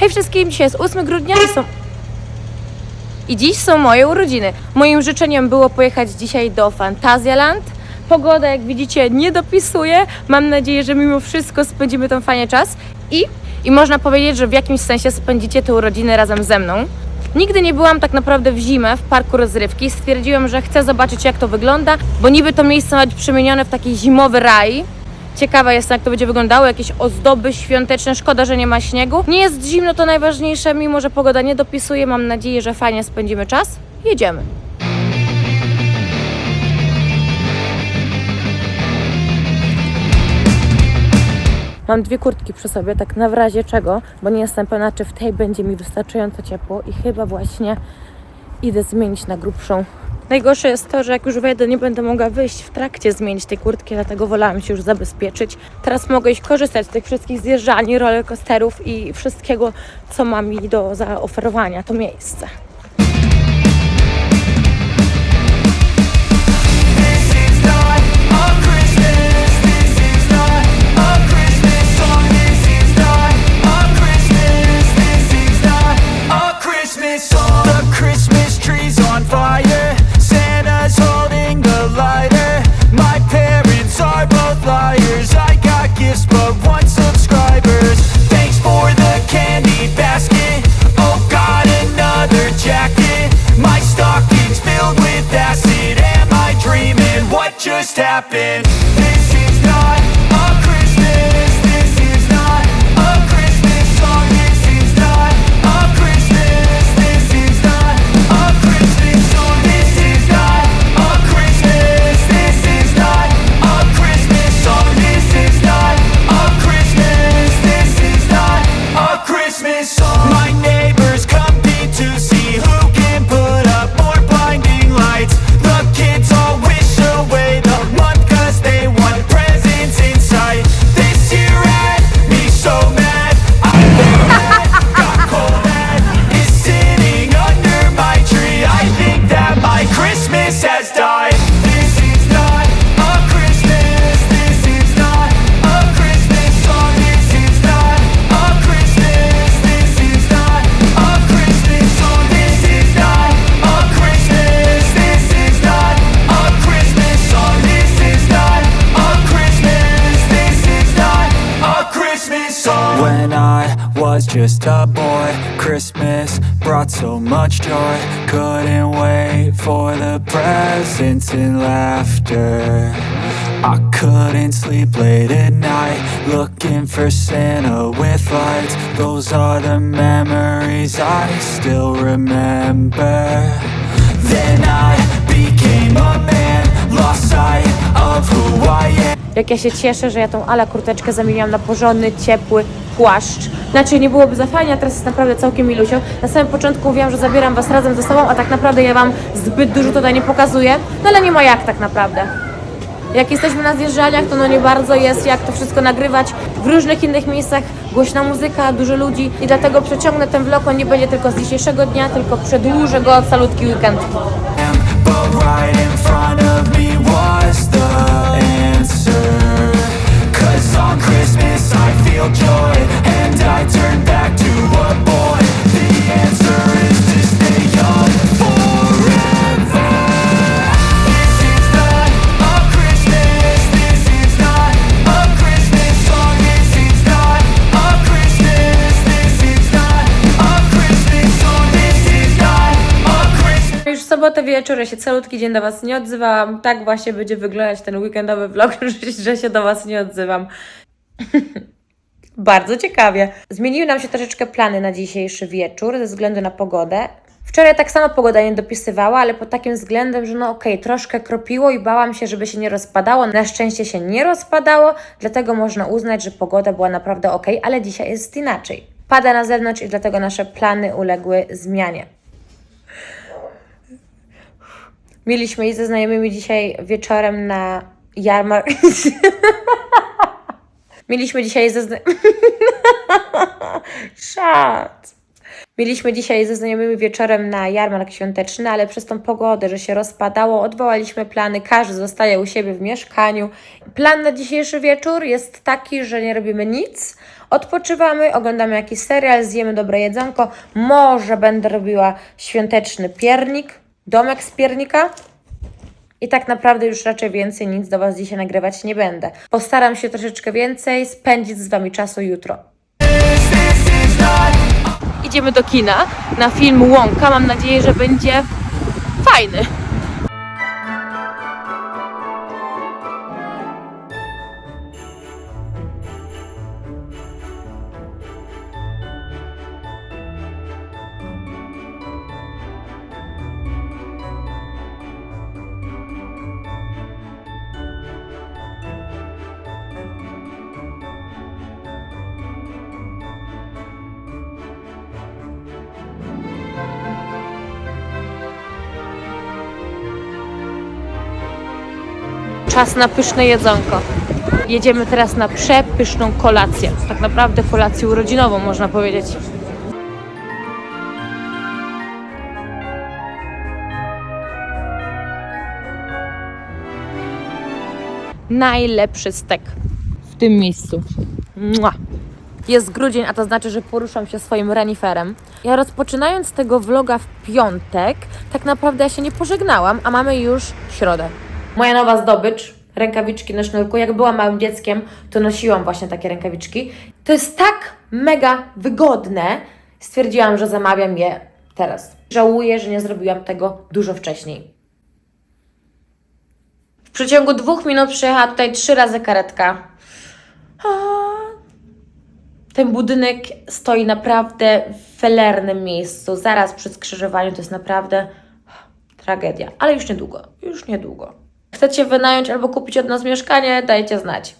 Hej wszystkim, dzisiaj jest 8 grudnia i są... I dziś są moje urodziny. Moim życzeniem było pojechać dzisiaj do Fantazjaland. Pogoda, jak widzicie, nie dopisuje. Mam nadzieję, że mimo wszystko spędzimy tam fajnie czas. I, I można powiedzieć, że w jakimś sensie spędzicie te urodziny razem ze mną. Nigdy nie byłam tak naprawdę w zimę w parku rozrywki. Stwierdziłam, że chcę zobaczyć, jak to wygląda, bo niby to miejsce ma być przemienione w taki zimowy raj. Ciekawa jestem, jak to będzie wyglądało, jakieś ozdoby świąteczne. Szkoda, że nie ma śniegu. Nie jest zimno, to najważniejsze, mimo że pogoda nie dopisuje. Mam nadzieję, że fajnie spędzimy czas. Jedziemy. Mam dwie kurtki przy sobie, tak na razie czego, bo nie jestem pewna, czy w tej będzie mi wystarczająco ciepło i chyba właśnie idę zmienić na grubszą. Najgorsze jest to, że jak już wejdę, nie będę mogła wyjść w trakcie zmienić tej kurtki, dlatego wolałam się już zabezpieczyć. Teraz mogę iść korzystać z tych wszystkich zjeżdżalni, rollercoasterów i wszystkiego, co ma mi do zaoferowania to miejsce. happen. Was just a boy, Christmas brought so much joy. Couldn't wait for the presents and laughter. I couldn't sleep late at night, looking for Santa with lights. Those are the memories I still remember. Then I became a man, lost sight of who I am. Jak ja się cieszę, że ja tą ala kurteczkę zamieniłam na porządny, ciepły płaszcz. Znaczy nie byłoby za fajnie, a teraz jest naprawdę całkiem milusią. Na samym początku mówiłam, że zabieram Was razem ze sobą, a tak naprawdę ja Wam zbyt dużo tutaj nie pokazuję. No ale nie ma jak tak naprawdę. Jak jesteśmy na zjeżdżalniach, to no nie bardzo jest jak to wszystko nagrywać. W różnych innych miejscach głośna muzyka, dużo ludzi i dlatego przeciągnę ten vlog, on nie będzie tylko z dzisiejszego dnia, tylko przedłużę go calutki weekend. Feel joy and I turn back to a boy. The answer is to stay young sobotę wieczór, ja się calutki dzień do Was nie odzywałam. Tak właśnie będzie wyglądać ten weekendowy vlog, że się do Was nie odzywam. Bardzo ciekawie. Zmieniły nam się troszeczkę plany na dzisiejszy wieczór ze względu na pogodę. Wczoraj tak samo pogoda nie dopisywała, ale pod takim względem, że no okej, troszkę kropiło i bałam się, żeby się nie rozpadało. Na szczęście się nie rozpadało, dlatego można uznać, że pogoda była naprawdę okej, ale dzisiaj jest inaczej. Pada na zewnątrz i dlatego nasze plany uległy zmianie. Mieliśmy iść ze znajomymi dzisiaj wieczorem na jarmark. Mieliśmy dzisiaj ze. Szat. Mieliśmy dzisiaj ze znajomymi wieczorem na jarmark świąteczny, ale przez tą pogodę, że się rozpadało, odwołaliśmy plany. Każdy zostaje u siebie w mieszkaniu. Plan na dzisiejszy wieczór jest taki, że nie robimy nic. Odpoczywamy, oglądamy jakiś serial, zjemy dobre jedzonko. Może będę robiła świąteczny piernik, domek z piernika. I tak naprawdę już raczej więcej nic do Was dzisiaj nagrywać nie będę. Postaram się troszeczkę więcej spędzić z Wami czasu jutro. Idziemy do kina na film Łąka. Mam nadzieję, że będzie fajny. Czas na pyszne jedzonko. Jedziemy teraz na przepyszną kolację. Tak naprawdę kolację urodzinową, można powiedzieć. Najlepszy stek w tym miejscu. Mua. Jest grudzień, a to znaczy, że poruszam się swoim reniferem. Ja rozpoczynając tego vloga w piątek, tak naprawdę ja się nie pożegnałam, a mamy już środę. Moja nowa zdobycz, rękawiczki na sznurku. Jak byłam małym dzieckiem, to nosiłam właśnie takie rękawiczki. To jest tak mega wygodne. Stwierdziłam, że zamawiam je teraz. Żałuję, że nie zrobiłam tego dużo wcześniej. W przeciągu dwóch minut przyjechała tutaj trzy razy karetka. Ten budynek stoi naprawdę w felernym miejscu, zaraz przy skrzyżowaniu. To jest naprawdę tragedia, ale już niedługo, już niedługo. Chcecie wynająć albo kupić od nas mieszkanie? Dajcie znać.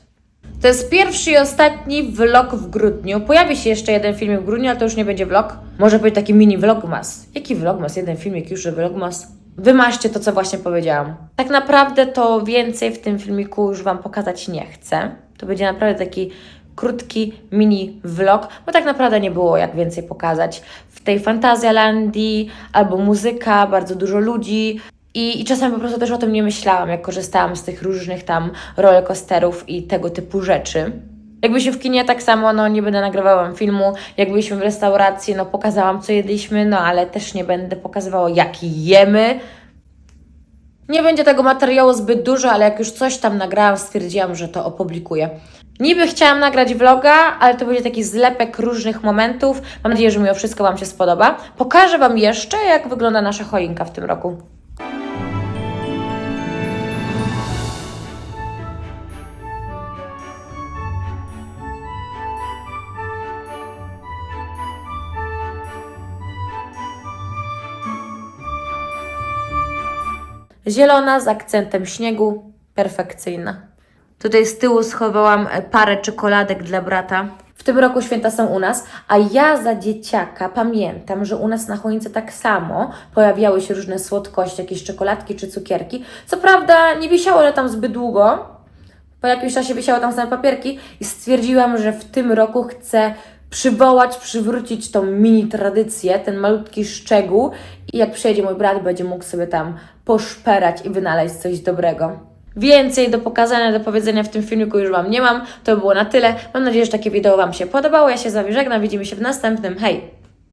To jest pierwszy i ostatni vlog w grudniu. Pojawi się jeszcze jeden filmik w grudniu, ale to już nie będzie vlog. Może być taki mini vlogmas. Jaki vlogmas? Jeden filmik już, że vlogmas. Wymażcie to, co właśnie powiedziałam. Tak naprawdę to więcej w tym filmiku już Wam pokazać nie chcę. To będzie naprawdę taki krótki mini vlog, bo tak naprawdę nie było jak więcej pokazać. W tej Fantazjalandii albo muzyka, bardzo dużo ludzi. I, I czasem po prostu też o tym nie myślałam, jak korzystałam z tych różnych tam rollercoasterów i tego typu rzeczy. Jakby się w kinie tak samo, no nie będę nagrywała wam filmu, jak byliśmy w restauracji, no pokazałam co jedliśmy, no ale też nie będę pokazywała jaki jemy. Nie będzie tego materiału zbyt dużo, ale jak już coś tam nagrałam, stwierdziłam, że to opublikuję. Niby chciałam nagrać vloga, ale to będzie taki zlepek różnych momentów. Mam nadzieję, że mimo wszystko Wam się spodoba. Pokażę Wam jeszcze, jak wygląda nasza choinka w tym roku. Zielona z akcentem śniegu, perfekcyjna. Tutaj z tyłu schowałam e, parę czekoladek dla brata. W tym roku święta są u nas, a ja za dzieciaka pamiętam, że u nas na choince tak samo pojawiały się różne słodkości, jakieś czekoladki czy cukierki. Co prawda nie wisiało one tam zbyt długo, po jakimś czasie wisiały tam same papierki i stwierdziłam, że w tym roku chcę przywołać, przywrócić tą mini tradycję, ten malutki szczegół i jak przyjedzie mój brat, będzie mógł sobie tam poszperać i wynaleźć coś dobrego. Więcej do pokazania, do powiedzenia w tym filmiku już Wam nie mam. To by było na tyle. Mam nadzieję, że takie wideo Wam się podobało. Ja się z Wami żegnam. Widzimy się w następnym. Hej!